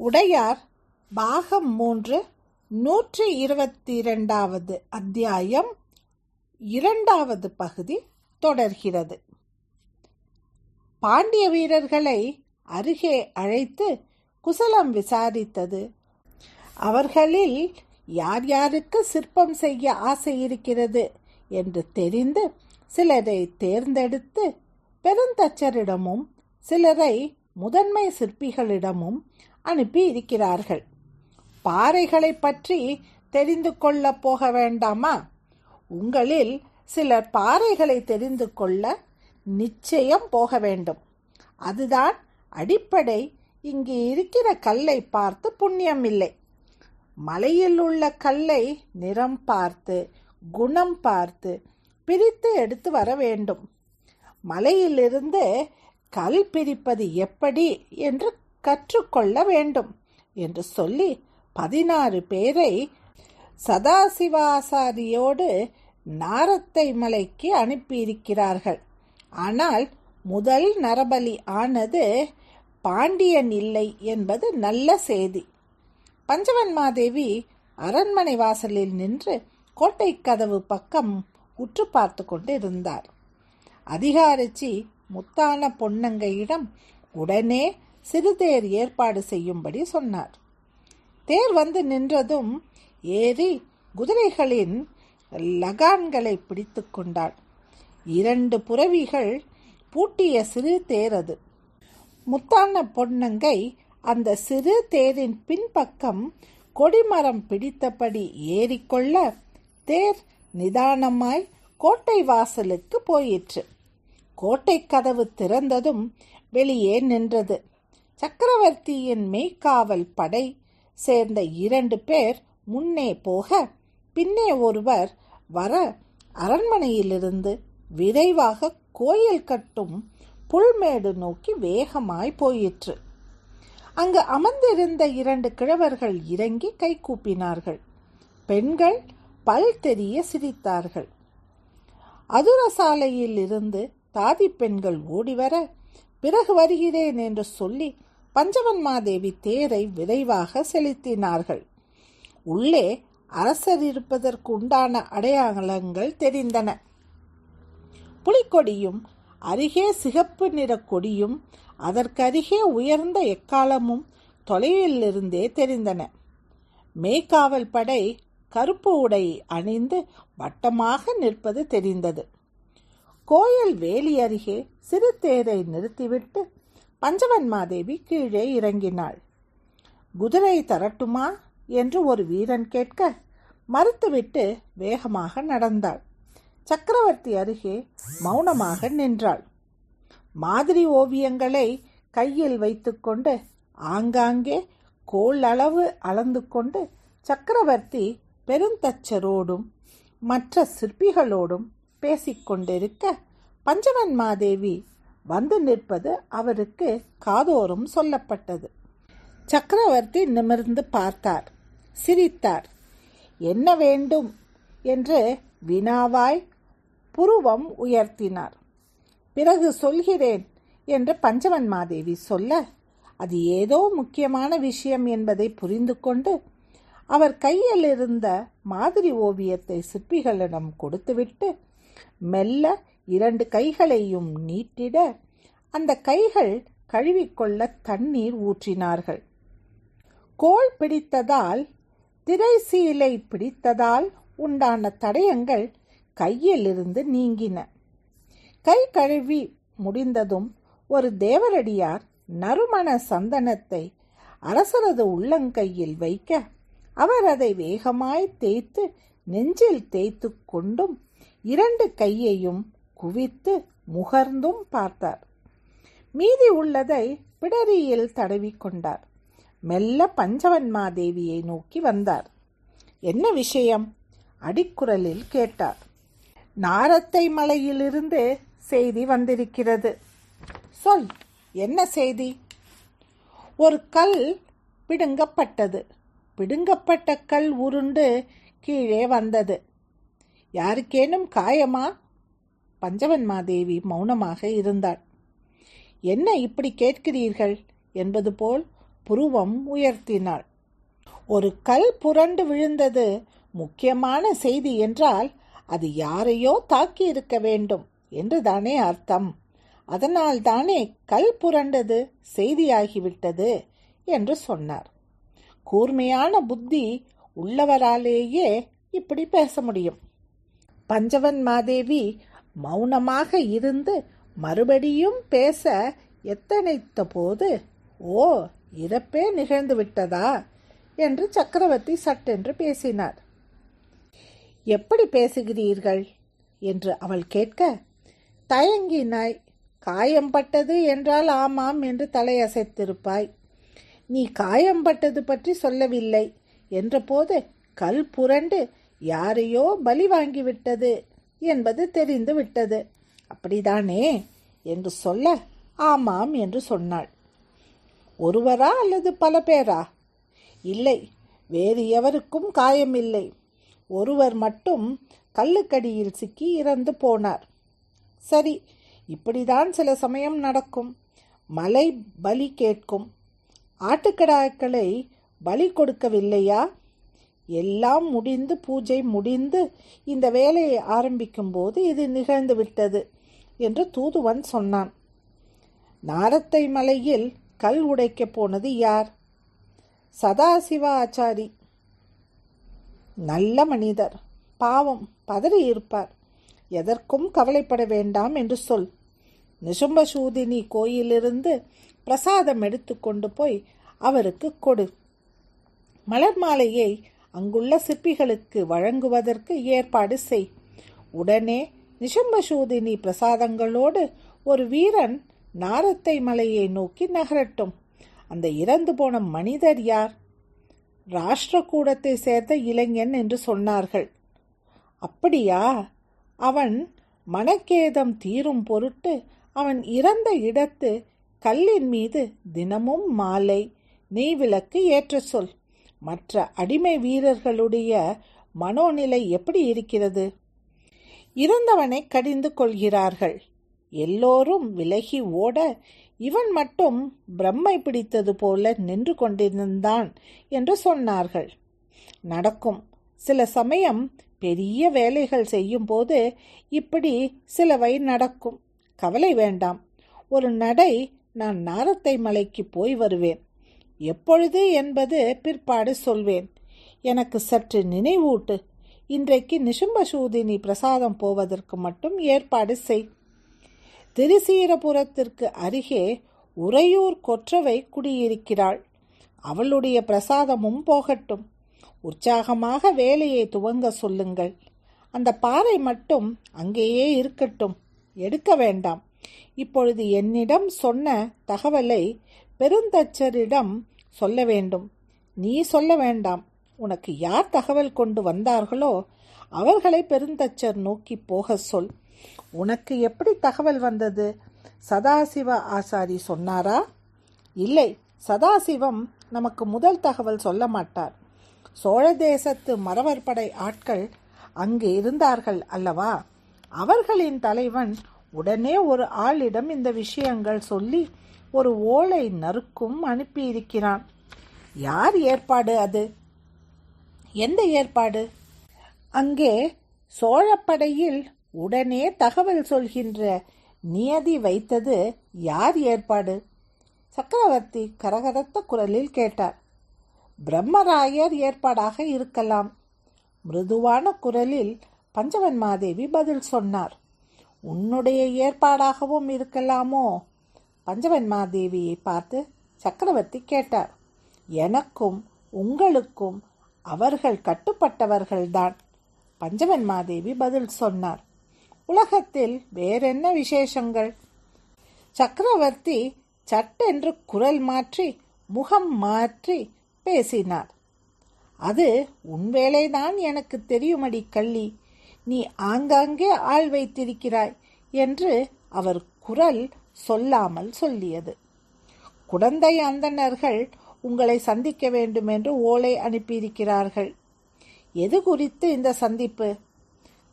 உடையார் பாகம் மூன்று நூற்றி இருபத்தி இரண்டாவது அத்தியாயம் இரண்டாவது பகுதி தொடர்கிறது. பாண்டிய வீரர்களை அருகே அழைத்து குசலம் விசாரித்தது. அவர்களில் யார் யாருக்கு சிற்பம் செய்ய ஆசை இருக்கிறது என்று தெரிந்து சிலரை தேர்ந்தெடுத்து பெருந்தச்சரிடமும் சிலரை முதன்மை சிற்பிகளிடமும் அனுப்பி இருக்கிறார்கள் பாறைகளை பற்றி தெரிந்து கொள்ள போக வேண்டாமா? உங்களில் சிலர் பாறைகளை தெரிந்து கொள்ள நிச்சயம் போக வேண்டும். அதுதான் அடிப்படை. இங்கு இருக்கிற கல்லை பார்த்து புண்ணியம் இல்லை மலையில் உள்ள கல்லை நிறம் பார்த்து குணம் பார்த்து பிரித்து எடுத்து வர வேண்டும். மலையிலிருந்து கல் பிரிப்பது எப்படி என்று கற்றுக்கொள்ள வேண்டும் என்று சொல்லி பதினாறு பேரை சதாசிவாசாரியோடு நாரத்தை மலைக்கு அனுப்பியிருக்கிறார்கள். ஆனால் முதல் நரபலி ஆனது பாண்டியன் இல்லை என்பது நல்ல செய்தி. பஞ்சவன்மாதேவி அரண்மனை வாசலில் நின்று கோட்டை கதவு பக்கம் உற்று பார்த்து கொண்டு இருந்தார் அதிகாரிச்சி முத்தான பொன்னங்கையிடம் உடனே சிறுதேர் ஏற்பாடு செய்யும்படி சொன்னார். தேர் வந்து நின்றதும் ஏறி குதிரைகளின் லகான்களை பிடித்து கொண்டாள். இரண்டு புறவிகள் பூட்டிய சிறு தேர் அது. முத்தான பொன்னங்கை அந்த சிறு தேரின் பின்பக்கம் கொடிமரம் பிடித்தபடி ஏறிக்கொள்ள தேர் நிதானமாய் கோட்டை வாசலுக்கு போயிற்று. கோட்டை கதவு திறந்ததும் வெளியே நின்றது. சக்கரவர்த்தியின் மெய்க்காவல் படை சேர்ந்த இரண்டு பேர் முன்னே போக பின்னே ஒருவர் வர அரண்மனையிலிருந்து விரைவாக கோயில் கட்டும் புல்மேடு நோக்கி வேகமாய் போயிற்று. அங்கு அமர்ந்திருந்த இரண்டு கிழவர்கள் இறங்கி கை கூப்பினார்கள். பெண்கள் பல் தெரிய சிரித்தார்கள். அதுரசாலையில் இருந்து தாதி பெண்கள் ஓடிவர பிறகு வருகிறேன் என்று சொல்லி பஞ்சவன்மாதேவி தேரை விரைவாக செலுத்தினார்கள். உள்ளே அரசர் இருப்பதற்கு உண்டான அடையாளங்கள் தெரிந்தன. புலிக்கொடியும் அருகே சிகப்பு நிற கொடியும் அதற்கருகே உயர்ந்த எக்காலமும் தொலைவிலிருந்தே தெரிந்தன. மேய்காவல் படை கருப்பு உடை அணிந்து வட்டமாக நிற்பது தெரிந்தது. கோயில் வேலி அருகே சிறு தேரை நிறுத்திவிட்டு பஞ்சவன்மாதேவி கீழே இறங்கினாள். குதிரை தரட்டுமா என்று ஒரு வீரன் கேட்க மறுத்துவிட்டு வேகமாக நடந்தாள். சக்கரவர்த்தி அருகே மௌனமாக நின்றாள். மாதிரி ஓவியங்களை கையில் வைத்துக்கொண்டு ஆங்காங்கே கோள் அளவு அளந்து கொண்டு சக்கரவர்த்தி பெருந்தச்சரோடும் மற்ற சிற்பிகளோடும் பேசிக்கொண்டிருக்க பஞ்சவன்மாதேவி வந்து நிற்பது அவருக்கு காதோறும் சொல்லப்பட்டது. சக்கரவர்த்தி நிமிர்ந்து பார்த்தார். சிரித்தார். என்ன வேண்டும்? என்று வினாவாய் புருவம் உயர்த்தினார். பிறகு சொல்கிறேன் என்று பஞ்சவன்மாதேவி சொல்ல அது ஏதோ முக்கியமான விஷயம் என்பதை புரிந்து கொண்டு அவர் கையில் இருந்த மாதிரி ஓவியத்தை சிற்பிகளிடம் கொடுத்துவிட்டு மெல்ல இரண்டு கைகளையும் நீட்டிட அந்த கைகள் கழுவிக்கொள்ள தண்ணீர் ஊற்றினார்கள். கோள் பிடித்ததால் திரைசீலை பிடித்ததால் உண்டான தடயங்கள் கையிலிருந்து நீங்கின. கை கழுவி முடிந்ததும் ஒரு தேவரடியார் நறுமண சந்தனத்தை அரசரது உள்ளங்கையில் வைக்க அவர் அதை வேகமாய் தேய்த்து நெஞ்சில் தேய்த்து கொண்டும் இரண்டு கையையும் குவித்து முகர்ந்தும் பார்த்தார். மீதி உள்ளதை பிடரியில் தடவி கொண்டார். மெல்ல பஞ்சவன்மாதேவியை நோக்கி வந்தார். என்ன விஷயம்? அடிக்குரலில் கேட்டார். நாரத்தை மலையிலிருந்து செய்தி வந்திருக்கிறது. சொல் என்ன செய்தி? ஒரு கல் பிடுங்கப்பட்டது. பிடுங்கப்பட்ட கல் உருண்டு கீழே வந்தது. யாருக்கேனும் காயமா? பஞ்சவன்மாதேவி மௌனமாக இருந்தாள். என்ன இப்படி கேட்கிறீர்கள்? என்பது போல் புருவம் உயர்த்தினாள். ஒரு கல் புரண்டு விழுந்தது முக்கியமான செய்தி என்றால் அது யாரையோ தாக்கி இருக்க வேண்டும் என்று தானே அர்த்தம். அதனால் தானே கல் புரண்டது செய்தியாகிவிட்டது என்று சொன்னார். கூர்மையான புத்தி உள்ளவராலேயே இப்படி பேச முடியும். பஞ்சவன் மாதேவி மௌனமாக இருந்து மறுபடியும் பேச எத்தனைத்த போது ஓ இறப்பே நிகழ்ந்து விட்டதா? என்று சக்கரவர்த்தி சட்டென்று பேசினார். எப்படி பேசுகிறீர்கள்? என்று அவள் கேட்க தயங்கினாய் காயம்பட்டது என்றால் ஆமாம் என்று தலையசைத்திருப்பாய். நீ காயம்பட்டது பற்றி சொல்லவில்லை. என்றபோது கல் புரண்டு யாரையோ பலி வாங்கிவிட்டது. என்பது தெரிந்து விட்டது அப்படிதானே? என்று சொல்ல ஆமாம் என்று சொன்னாள். ஒருவரா அல்லது பல பேரா? இல்லை வேறு எவருக்கும் காயமில்லை. ஒருவர் மட்டும் கல்லுக்கடியில் சிக்கி இறந்து போனார். சரி இப்படிதான் சில சமயம் நடக்கும். மலை பலி கேட்கும். ஆட்டுக்கடாக்களை பலி கொடுக்கவில்லையா? எல்லாம் முடிந்து பூஜை முடிந்து இந்த வேலையை ஆரம்பிக்கும் போது இது நிகழ்ந்து விட்டது என்று தூதுவன் சொன்னான். நாரத்தை மலையில் கல் உடைக்கப் போனது யார்? சதாசிவ ஆச்சாரி. நல்ல மனிதர். பாவம் பதறி இருப்பார். எதற்கும் கவலைப்பட வேண்டாம் என்று சொல். நிசும்பசூதினி கோயிலிருந்து பிரசாதம் எடுத்துக்கொண்டு போய் அவருக்கு கொடு. மலர் மாலையை அங்குள்ள சிற்பிகளுக்கு வழங்குவதற்கு ஏற்பாடு செய். உடனே நிஷம்பசூதினி பிரசாதங்களோடு ஒரு வீரன் நாரத்தை மலையை நோக்கி நகரட்டும். அந்த இறந்து போன மனிதர் யார்? ராஷ்டிரக்கூடத்தை சேர்ந்த இளைஞன் என்று சொன்னார்கள். அப்படியா? அவன் மனக்கேதம் தீரும் பொருட்டு அவன் இறந்த இடத்து கல்லின் மீது தினமும் மாலை நீ விளக்கு ஏற்ற சொல். மற்ற அடிமை வீரர்களுடைய மனோநிலை எப்படி இருக்கிறது? இறந்தவனை கடிந்து கொள்கிறார்கள். எல்லோரும் விலகி ஓட இவன் மட்டும் பிரம்மை பிடித்தது போல நின்று கொண்டிருந்தான் என்று சொன்னார்கள். நடக்கும். சில சமயம் பெரிய வேலைகள் செய்யும் போது இப்படி சிலவை நடக்கும். கவலை வேண்டாம். ஒரு நடை நான் நாரத்தை மலைக்கு போய் வருவேன். எப்பொழுது என்பது பிற்பாடு சொல்வேன். எனக்கு சற்று நினைவூட்டு. இன்றைக்கு நிஷும்பசூதினி பிரசாதம் போவதற்கு மட்டும் ஏற்பாடு செய். திருசீரபுரத்திற்கு அருகே உறையூர் கொற்றவை குடியிருக்கிறாள். அவளுடைய பிரசாதமும் போகட்டும். உற்சாகமாக வேலையை துவங்க சொல்லுங்கள். அந்த பாறை மட்டும் அங்கேயே இருக்கட்டும். எடுக்க வேண்டாம். இப்பொழுது என்னிடம் சொன்ன தகவலை பெருந்தச்சரிடம் சொல்ல வேண்டும். நீ சொல்ல வேண்டாம். உனக்கு யார் தகவல் கொண்டு வந்தார்களோ அவர்களை பெருந்தச்சர் நோக்கி போக சொல். உனக்கு எப்படி தகவல் வந்தது? சதாசிவ ஆசாரி சொன்னாரா? இல்லை. சதாசிவம் நமக்கு முதல் தகவல் சொல்ல மாட்டார். சோழ தேசத்து மறவர்படை ஆட்கள் அங்கு இருந்தார்கள் அல்லவா? அவர்களின் தலைவன் உடனே ஒரு ஆளிடம் இந்த விஷயங்கள் சொல்லி ஒரு ஓலை நறுக்கும் அனுப்பியிருக்கிறான். யார் ஏற்பாடு அது? எந்த ஏற்பாடு? அங்கே சோழப்படையில் உடனே தகவல் சொல்கின்ற நியதி வைத்தது யார் ஏற்பாடு? சக்கரவர்த்தி கரகரத்த குரலில் கேட்டார். பிரம்மராயர் ஏற்பாடாக இருக்கலாம். மிருதுவான குரலில் பஞ்சவன் மாதேவி பதில் சொன்னார். உன்னுடைய ஏற்பாடாகவும் இருக்கலாமோ? பஞ்சவன் மாதேவியை பார்த்து சக்கரவர்த்தி கேட்டார் எனக்கும் உங்களுக்கும் அவர்கள் கட்டுப்பட்டவர்கள்தான். பஞ்சவன் மாதேவி பதில் சொன்னார் உலகத்தில் வேறென்ன விசேஷங்கள்? சக்கரவர்த்தி சட்டென்று குரல் மாற்றி முகம் மாற்றி பேசினார் அது உன் வேலைதான் எனக்கு தெரியுமடி கள்ளி. நீ ஆங்காங்கே ஆள் வைத்திருக்கிறாய் என்று அவர் குரல் சொல்லாமல் சொல்லியது. குடந்தை அந்தணர்கள் உங்களை சந்திக்க வேண்டும் என்று ஓலை அனுப்பியிருக்கிறார்கள். எது குறித்து இந்த சந்திப்பு?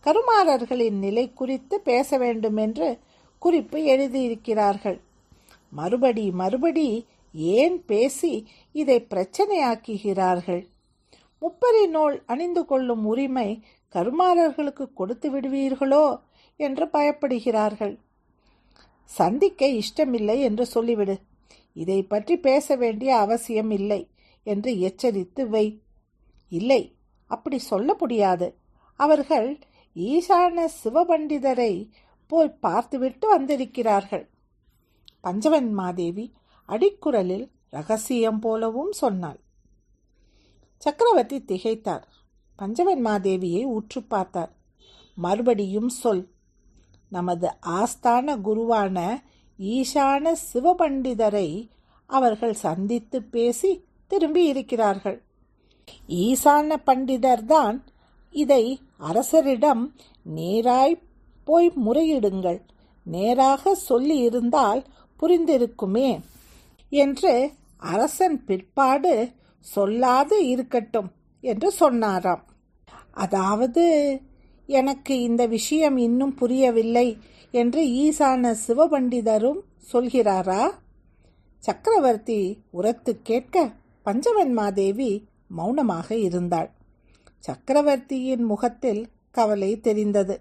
கருமாரர்களின் நிலை குறித்து பேச வேண்டும் என்று குறிப்பு எழுதியிருக்கிறார்கள். மறுபடி மறுபடி ஏன் பேசி இதை பிரச்சனையாக்குகிறார்கள்? முப்பரி நூல் அணிந்து கொள்ளும் உரிமை கருமாரர்களுக்கு கொடுத்து விடுவீர்களோ என்று பயப்படுகிறார்கள். சந்திக்க இஷ்டமில்லை என்று சொல்லிவிடு. இதை பற்றி பேச வேண்டிய அவசியம் இல்லை என்று எச்சரித்து வை. இல்லை அப்படி சொல்ல முடியாது. அவர்கள் ஈசான சிவபண்டிதரை போய் பார்த்துவிட்டு வந்திருக்கிறார்கள். பஞ்சவன் மாதேவி அடிக்குரலில் ரகசியம் போலவும் சொன்னாள். சக்கரவர்த்தி திகைத்தார். பஞ்சவன் மாதேவியை உற்று பார்த்தார். மறுபடியும் சொல் நமது ஆஸ்தான குருவான ஈசான சிவபண்டிதரை அவர்கள் சந்தித்து பேசி திரும்பி இருக்கிறார்கள். ஈசான பண்டிதர்தான் இதை அரசரிடம் நேராய் போய் முறையிடுங்கள் நேராக சொல்லி இருந்தால் புரிந்திருக்குமே என்று அரசன் பிற்பாடு சொல்லாது இருக்கட்டும் என்று சொன்னாராம். அதாவது எனக்கு இந்த விஷயம் இன்னும் புரியவில்லை என்று ஈசான சிவபண்டிதரும் சொல்கிறாரா? சக்கரவர்த்தி உரத்து கேட்க பஞ்சவன்மாதேவி மௌனமாக இருந்தாள். சக்கரவர்த்தியின் முகத்தில் கவலை தெரிந்தது.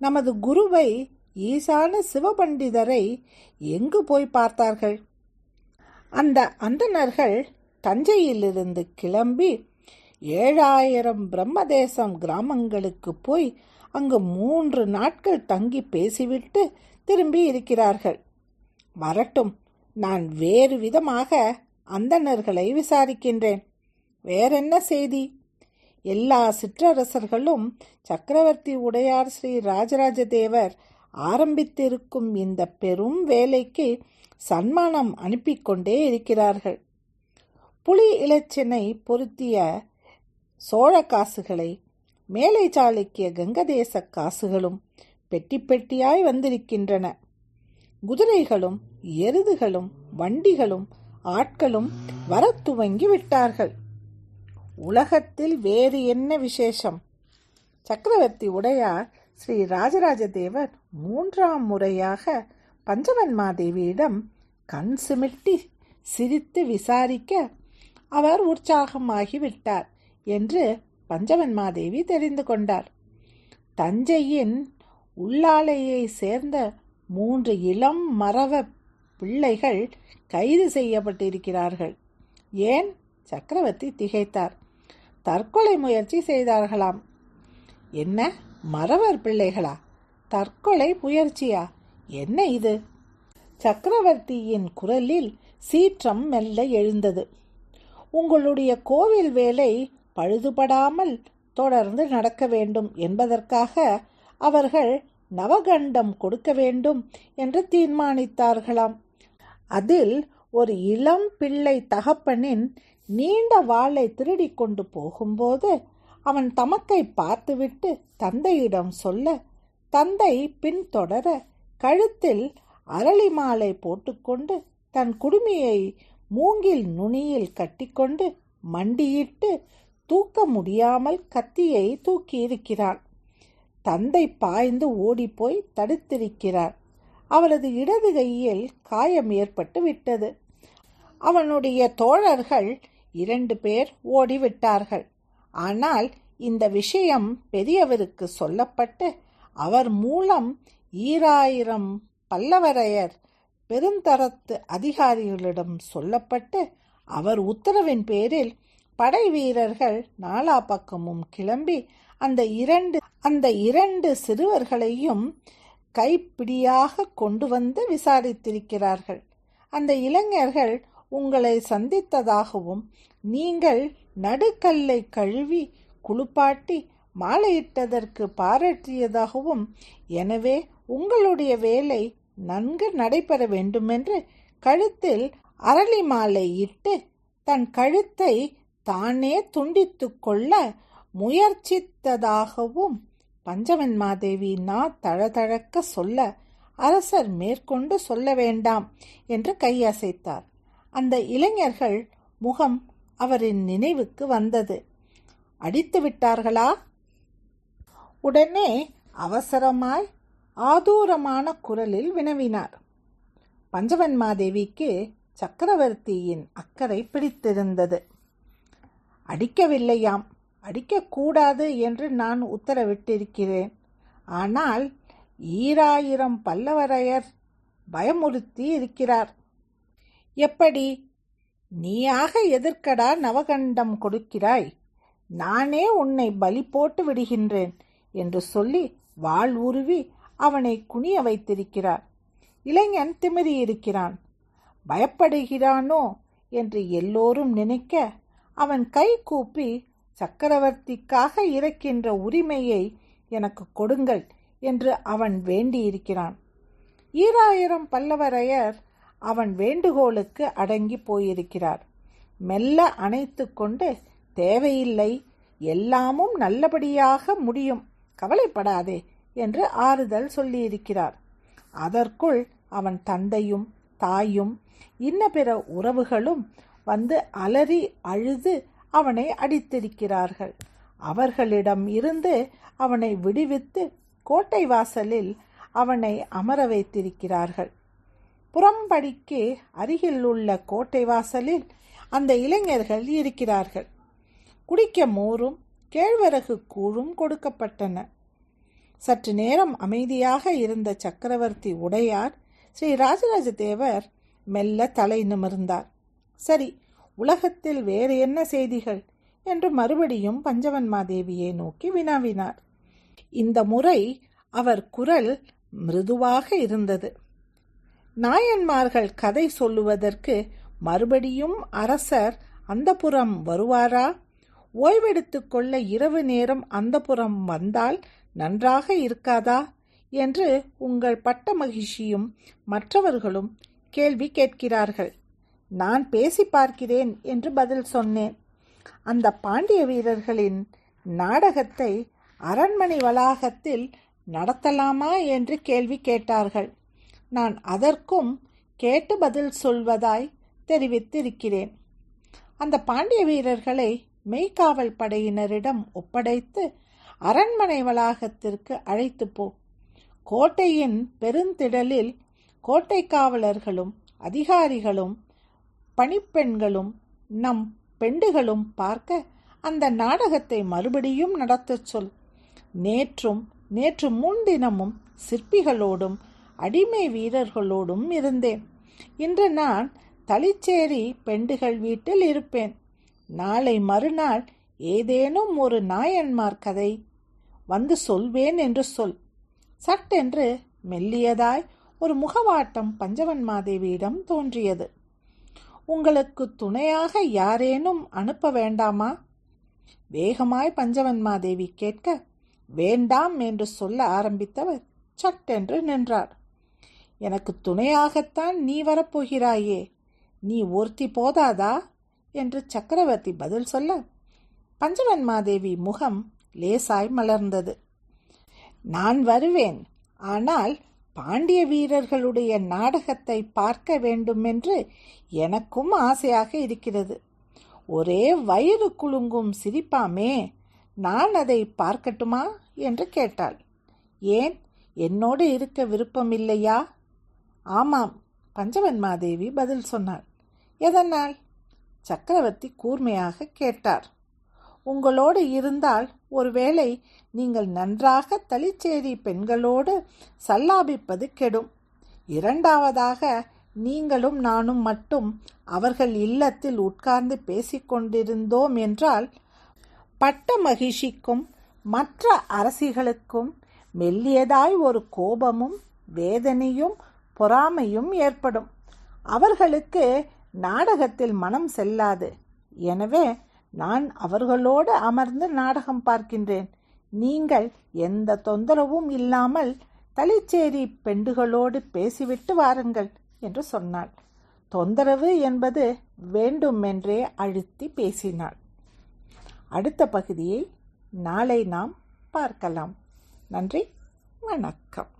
நமது குருவை ஈசான சிவபண்டிதரை எங்கு போய் பார்த்தார்கள்? அந்த அந்தணர்கள் தஞ்சையிலிருந்து கிளம்பி ஏழாயிரம் பிரம்மதேசம் கிராமங்களுக்கு போய் அங்கு மூன்று நாட்கள் தங்கி பேசிவிட்டு திரும்பி இருக்கிறார்கள். வரட்டும் நான் வேறு விதமாக அந்தணர்களை விசாரிக்கின்றேன். வேறென்ன செய்தி? எல்லா சிற்றரசர்களும் சக்கரவர்த்தி உடையார் ஸ்ரீ ராஜராஜ தேவர் ஆரம்பித்திருக்கும் இந்த பெரும் வேலைக்கு சன்மானம் அனுப்பிக்கொண்டே இருக்கிறார்கள். புலி இலச்சினை பொருத்திய சோழ காசுகளை மேலை சாளுக்கிய கங்கதேச காசுகளும் பெட்டி பெட்டியாய் வந்திருக்கின்றன. குதிரைகளும் எருதுகளும் வண்டிகளும் ஆட்களும் வர துவங்கி விட்டார்கள். உலகத்தில் வேறு என்ன விசேஷம்? சக்கரவர்த்தி உடையார் ஸ்ரீ ராஜராஜ தேவர் மூன்றாம் முறையாக பஞ்சவன்மாதேவியிடம் கண் சிமிட்டி சிரித்து விசாரிக்க அவர் உற்சாகமாகிவிட்டார் என்று பஞ்சவன்மாதேவி தெரிந்து கொண்டார். தஞ்சையின் உள்ளாலையை சேர்ந்த மூன்று இளம் மரவ பிள்ளைகள் கைது செய்யப்பட்டிருக்கிறார்கள். ஏன்? சக்கரவர்த்தி திகைத்தார். தற்கொலை முயற்சி செய்தார்களாம். என்ன? மறவர் பிள்ளைகளா? தற்கொலை முயற்சியா? என்ன இது? சக்கரவர்த்தியின் குரலில் சீற்றம் மெல்ல எழுந்தது. உங்களுடைய கோவில் வேலை பழுதுபடாமல் தொடர்ந்து நடக்க வேண்டும் என்பதற்காக அவர்கள் நவகண்டம் கொடுக்க வேண்டும் என்று தீர்மானித்தார்களாம். அதில் ஒரு இளம் பிள்ளை தகப்பனின் நீண்ட வாளை திருடி கொண்டு போகும்போது அவன் தமக்கை பார்த்துவிட்டு தந்தையிடம் சொல்ல தந்தை பின்தொடர கழுத்தில் அரளி மாலை போட்டுக்கொண்டு தன் குடுமியை மூங்கில் நுனியில் கட்டிக்கொண்டு மண்டியிட்டு தூக்க முடியாமல் கத்தியை தூக்கியிருக்கிறான் தந்தை பாய்ந்து ஓடிப்போய் தடுத்திருக்கிறார். அவரது இடது கையில் காயம் ஏற்பட்டு விட்டது. அவனுடைய தோழர்கள் இரண்டு பேர் ஓடிவிட்டார்கள். ஆனால் இந்த விஷயம் பெரியவருக்கு சொல்லப்பட்டு அவர் மூலம் ஈராயிரம் பல்லவரையர் பெருந்தரத்து அதிகாரிகளிடம் சொல்லப்பட்டு அவர் உத்தரவின் பேரில் படை வீரர்கள் நாலா பக்கமும் கிளம்பி அந்த இரண்டு அந்த இரண்டு சிறுவர்களையும் கைப்பிடியாக கொண்டு வந்து விசாரித்திருக்கிறார்கள். அந்த இளைஞர்கள் உங்களை சந்தித்ததாகவும் நீங்கள் நடுக்கல்லை கழுவி குளிப்பாட்டி மாலையிட்டதற்கு பாராட்டியதாகவும் எனவே உங்களுடைய வேலை நன்கு நடைபெற வேண்டுமென்று கழுத்தில் அரளி மாலை இட்டு தன் கழுத்தை தானே துண்டித்து கொள்ள முயற்சித்ததாகவும் பஞ்சவன்மாதேவி நா தழதழக்க சொல்ல அரசர் மேற்கொண்டு சொல்ல வேண்டாம் என்று கையசைத்தார். அந்த இளைஞர்கள் முகம் அவரின் நினைவுக்கு வந்தது. அடித்து விட்டார்களா? உடனே அவசரமாய் ஆதூரமான குரலில் வினவினார். பஞ்சவன்மாதேவிக்கு சக்கரவர்த்தியின் அக்கறை பிடித்திருந்தது. அடிக்கவில்லையாம். அடிக்கக்கூடாது என்று நான் உத்தரவிட்டிருக்கிறேன். ஆனால் ஈராயிரம் பல்லவரையர் பயமுறுத்தி இருக்கிறார். எப்படி? நீயாக எதிர்க்கடா நவகண்டம் கொடுக்கிறாய்? நானே உன்னை பலி போட்டு விடுகின்றேன் என்று சொல்லி வாள் உருவி அவனை குனிய வைத்திருக்கிறார். இளைஞன் திமிரியிருக்கிறான். பயப்படுகிறானோ என்று எல்லோரும் நினைக்க அவன் கை கூப்பி சக்கரவர்த்திக்காக இறக்கின்ற உரிமையை எனக்கு கொடுங்கள் என்று அவன் வேண்டியிருக்கிறான். ஈராயிரம் பல்லவரையர் அவன் வேண்டுகோளுக்கு அடங்கி போயிருக்கிறார். மெல்ல அணைத்து கொண்டு தேவையில்லை எல்லாமும் நல்லபடியாக முடியும் கவலைப்படாதே என்று ஆறுதல் சொல்லியிருக்கிறார். அதற்குள் அவன் தந்தையும் தாயும் இன்ன பிற உறவுகளும் வந்து அலறி அழுது அவனை அடித்திருக்கிறார்கள். அவர்களிடம் இருந்து அவனை விடுவித்து கோட்டை வாசலில் அவனை அமர வைத்திருக்கிறார்கள். புறம்படிக்கு அருகில் உள்ள கோட்டை வாசலில் அந்த இளைஞர்கள் இருக்கிறார்கள். குடிக்க மோரும் கேழ்வரகு கூழும் கொடுக்கப்பட்டன. சற்று நேரம் அமைதியாக இருந்த சக்கரவர்த்தி உடையார் ஸ்ரீ ராஜராஜ தேவர் மெல்ல தலை நிமிர்ந்தார். சரி உலகத்தில் வேறு என்ன செய்திகள்? என்று மறுபடியும் பஞ்சவன்மாதேவியை நோக்கி வினாவினார். இந்த முறை அவர் குரல் மிருதுவாக இருந்தது. நாயன்மார்கள் கதை சொல்லுவதற்கு மறுபடியும் அரசர் அந்தப்புறம் வருவாரா? ஓய்வெடுத்து கொள்ள இரவு நேரம் அந்தப்புறம் வந்தால் நன்றாக இருக்காதா? என்று உங்கள் பட்ட மகிழ்ச்சியும் மற்றவர்களும் கேள்வி கேட்கிறார்கள். நான் பேசி பார்க்கிறேன் என்று பதில் சொன்னேன். அந்த பாண்டிய வீரர்களின் நாடகத்தை அரண்மனை வளாகத்தில் நடத்தலாமா என்று கேள்வி கேட்டார்கள். நான் அதற்கும் கேட்டு பதில் சொல்வதாய் தெரிவித்திருக்கிறேன். அந்த பாண்டிய வீரர்களை மெய்காவல் படையினரிடம் ஒப்படைத்து அரண்மனை வளாகத்திற்கு அழைத்து போ. கோட்டையின் பெருந்திடலில் கோட்டை காவலர்களும் அதிகாரிகளும் பணிப்பெண்களும் நம் பெண்டுகளும் பார்க்க அந்த நாடகத்தை மறுபடியும் நடத்தச் சொல். நேற்றும் நேற்று முன்தினமும் சிற்பிகளோடும் அடிமை வீரர்களோடும் இருந்தேன். இன்று நான் தளிச்சேரி பெண்டுகள் வீட்டில் இருப்பேன். நாளை மறுநாள் ஏதேனும் ஒரு நாயன்மார் கதை வந்து சொல்வேன் என்று சொல். சட்டென்று மெல்லியதாய் ஒரு முகவாட்டம் பஞ்சவன் மாதேவியிடம் தோன்றியது. உங்களுக்கு துணையாக யாரேனும் அனுப்ப வேண்டாமா? வேகமாய் பஞ்சவன்மாதேவி கேட்க வேண்டாம் என்று சொல்ல ஆரம்பித்தவர் சட்டென்று நின்றார். எனக்கு துணையாகத்தான் நீ வரப்போகிறாயே நீ ஒருத்தி போதாதா? என்று சக்கரவர்த்தி பதில் சொல்ல பஞ்சவன்மாதேவி முகம் லேசாய் மலர்ந்தது. நான் வருவேன் ஆனால் பாண்டிய வீரர்களுடைய நாடகத்தை பார்க்க வேண்டுமென்று எனக்கும் ஆசையாக இருக்கிறது. ஒரே வயிறு குலுங்கும் சிரிப்பாமே நான் அதை பார்க்கட்டுமா? என்று கேட்டாள். ஏன்? என்னோடு இருக்க விருப்பம் இல்லையா ஆமாம் பஞ்சவன்மாதேவி பதில் சொன்னாள். எதனால்? சக்கரவர்த்தி கூர்மையாக கேட்டார். உங்களோடு இருந்தால் ஒருவேளை நீங்கள் நன்றாக தளிச்சேரி பெண்களோடு சல்லாபிப்பது கெடும். இரண்டாவதாக நீங்களும் நானும் மட்டும் அவர்கள் இல்லத்தில் உட்கார்ந்து பேசிக்கொண்டிருந்தோம் என்றால் பட்ட மகிழ்ச்சிக்கும் மற்ற அரசிகளுக்கும் மெல்லியதாய் ஒரு கோபமும் வேதனையும் பொறாமையும் ஏற்படும். அவர்களுக்கு நாடகத்தில் மனம் செல்லாது. எனவே நான் அவர்களோடு அமர்ந்து நாடகம் பார்க்கின்றேன். நீங்கள் எந்த தொந்தரவும் இல்லாமல் தளிச்சேரி பெண்டுகளோடு பேசிவிட்டு வாருங்கள் என்று சொன்னாள். தொந்தரவு என்பது வேண்டுமென்றே அழுத்தி பேசினாள். அடுத்த பகுதியை நாளை நாம் பார்க்கலாம். நன்றி வணக்கம்.